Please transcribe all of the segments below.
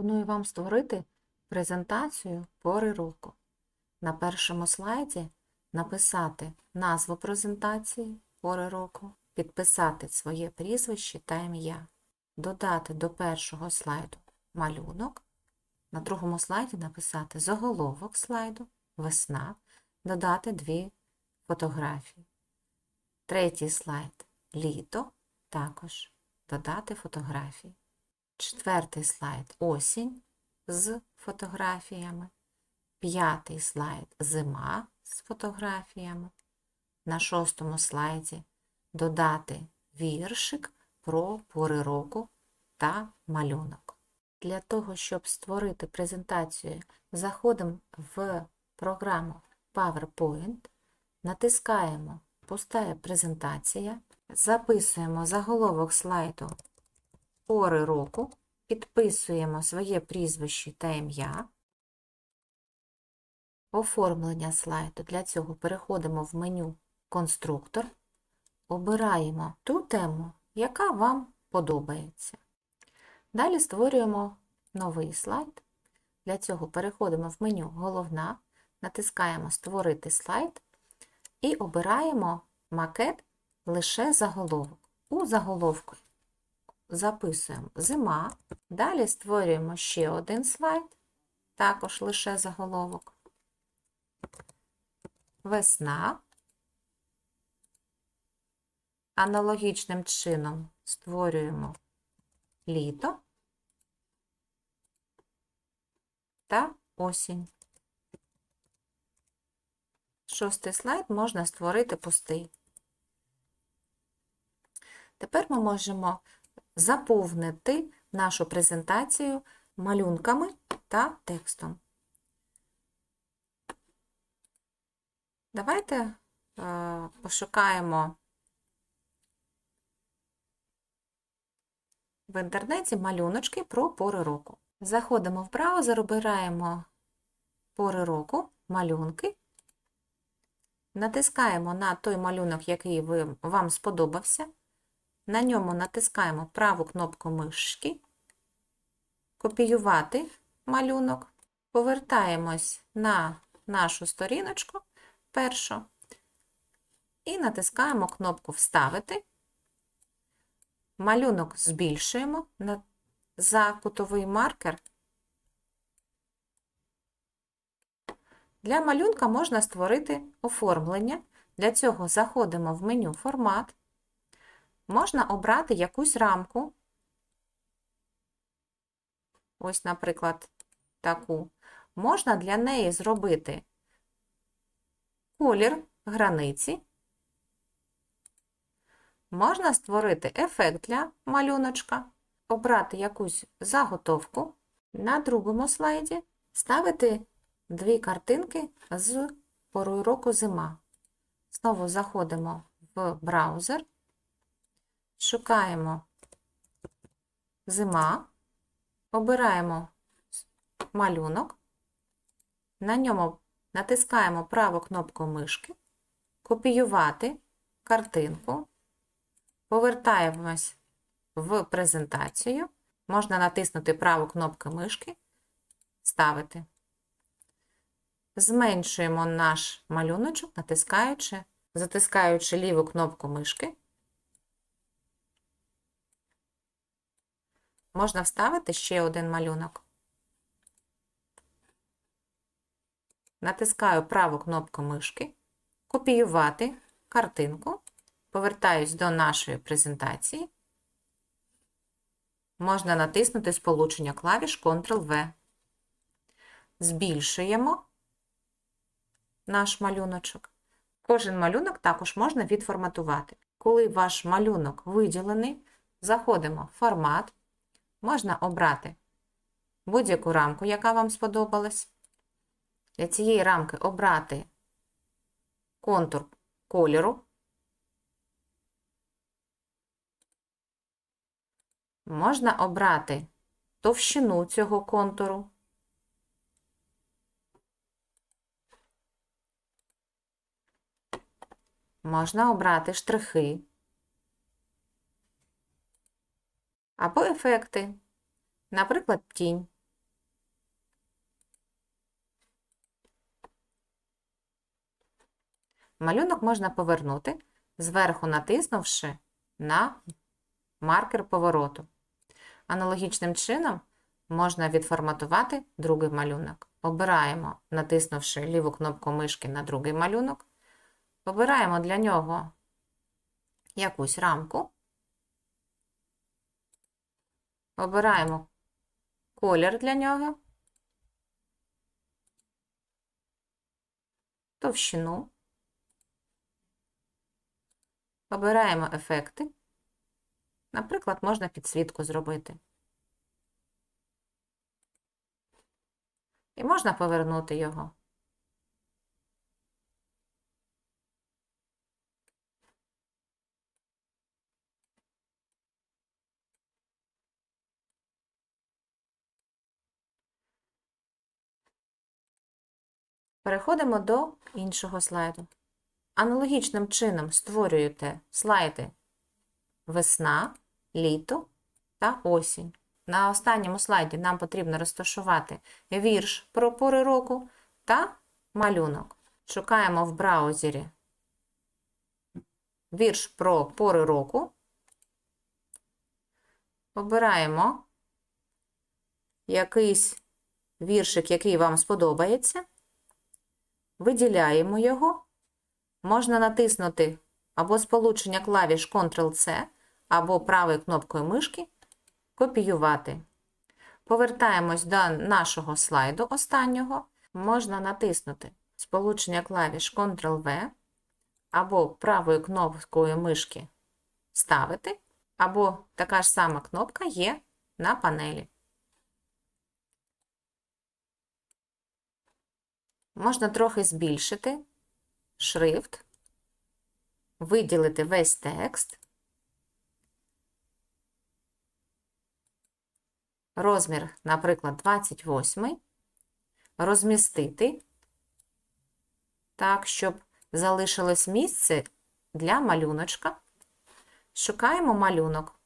Пропоную вам створити презентацію пори року. На першому слайді написати назву презентації пори року, підписати своє прізвище та ім'я, додати до першого слайду малюнок, на другому слайді написати заголовок слайду, весна, додати дві фотографії. Третій слайд літо, також додати фотографії. Четвертий слайд осінь з фотографіями. П'ятий слайд зима з фотографіями. На шостому слайді додати віршик про пори року та малюнок. Для того, щоб створити презентацію, заходимо в програму PowerPoint, натискаємо Пуста презентація, записуємо заголовок слайду пори року, підписуємо своє прізвище та ім'я. Оформлення слайду. Для цього переходимо в меню Конструктор, обираємо ту тему, яка вам подобається. Далі створюємо новий слайд. Для цього переходимо в меню Головна, натискаємо Створити слайд і обираємо макет лише заголовок. У заголовку записуємо зима, далі створюємо ще один слайд, також лише заголовок. Весна. Аналогічним чином створюємо літо та осінь. Шостий слайд можна створити пустий. Тепер ми можемо заповнити нашу презентацію малюнками та текстом. Давайте е, пошукаємо в інтернеті малюночки про пори року. Заходимо в браузер, обираємо пори року, малюнки, натискаємо на той малюнок, який вам сподобався. На ньому натискаємо праву кнопку мишки, копіювати малюнок, повертаємось на нашу сторіночку першу і натискаємо кнопку Вставити. Малюнок збільшуємо за кутовий маркер. Для малюнка можна створити оформлення. Для цього заходимо в меню Формат. Можна обрати якусь рамку. Ось, наприклад, таку. Можна для неї зробити колір границі. Можна створити ефект для малюночка, обрати якусь заготовку. На другому слайді ставити дві картинки з порою року зима. Знову заходимо в браузер. Шукаємо. Зима, обираємо малюнок, на ньому натискаємо праву кнопку мишки, копіювати картинку, повертаємось в презентацію, можна натиснути праву кнопку мишки, ставити. Зменшуємо наш малюночок, натискаючи, затискаючи ліву кнопку мишки. Можна вставити ще один малюнок. Натискаю праву кнопку мишки, копіювати картинку, повертаюсь до нашої презентації. Можна натиснути сполучення клавіш Ctrl-V. Збільшуємо наш малюночок. Кожен малюнок також можна відформатувати. Коли ваш малюнок виділений, заходимо в формат. Можна обрати будь-яку рамку, яка вам сподобалась. Для цієї рамки обрати контур кольору. Можна обрати товщину цього контуру. Можна обрати штрихи. або ефекти, наприклад, тінь. Малюнок можна повернути, зверху натиснувши на маркер повороту. Аналогічним чином можна відформатувати другий малюнок. Обираємо, натиснувши ліву кнопку мишки на другий малюнок, обираємо для нього якусь рамку Обираємо колір для нього, товщину. Обираємо ефекти. Наприклад, можна підсвітку зробити. І можна повернути його. Переходимо до іншого слайду. Аналогічним чином створюєте слайди весна, літо та осінь. На останньому слайді нам потрібно розташувати вірш про пори року та малюнок. Шукаємо в браузері вірш про пори року. Обираємо якийсь віршик, який вам сподобається. Виділяємо його. Можна натиснути або сполучення клавіш Ctrl-C, або правою кнопкою мишки копіювати. Повертаємось до нашого слайду останнього. Можна натиснути сполучення клавіш Ctrl-V, або правою кнопкою мишки ставити, або така ж сама кнопка є на панелі. Можна трохи збільшити шрифт, виділити весь текст, розмір, наприклад, 28, розмістити так, щоб залишилось місце для малюночка. Шукаємо малюнок.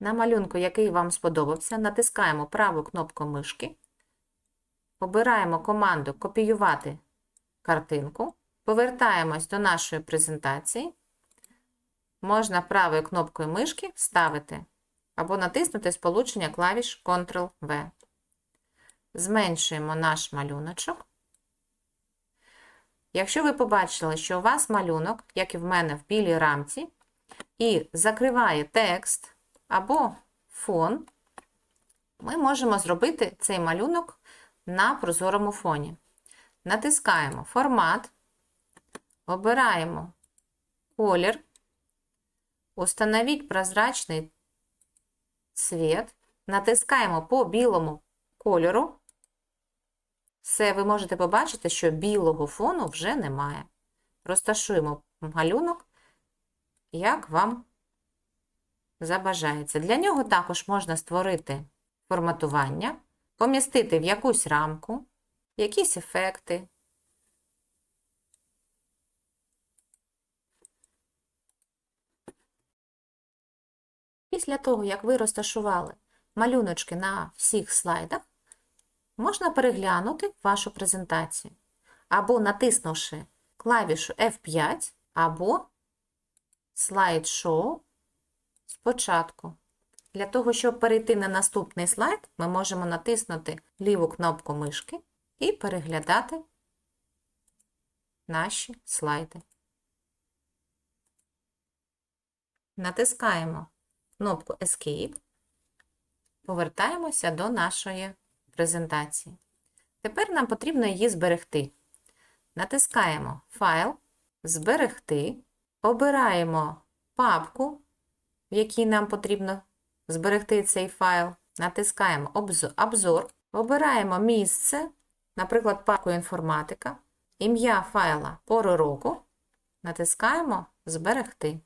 На малюнку, який вам сподобався, натискаємо праву кнопку мишки, обираємо команду Копіювати картинку, повертаємось до нашої презентації. Можна правою кнопкою мишки вставити або натиснути сполучення клавіш Ctrl-V. Зменшуємо наш малюночок. Якщо ви побачили, що у вас малюнок, як і в мене в білій рамці, і закриває текст, або фон, ми можемо зробити цей малюнок на прозорому фоні. Натискаємо Формат, обираємо колір, установіть прозрачний цвіт, натискаємо по білому кольору. Все, ви можете побачити, що білого фону вже немає. Розташуємо малюнок, як вам забажається. Для нього також можна створити форматування, помістити в якусь рамку, якісь ефекти. Після того, як ви розташували малюночки на всіх слайдах, можна переглянути вашу презентацію або натиснувши клавішу F5, або слайд-шоу спочатку. Для того, щоб перейти на наступний слайд, ми можемо натиснути ліву кнопку мишки і переглядати наші слайди. Натискаємо кнопку Escape, повертаємося до нашої презентації. Тепер нам потрібно її зберегти. Натискаємо Файл, Зберегти, обираємо папку, в якій нам потрібно зберегти цей файл. Натискаємо Обзор, обираємо місце, наприклад, папку інформатика, ім'я файла пору року, натискаємо Зберегти.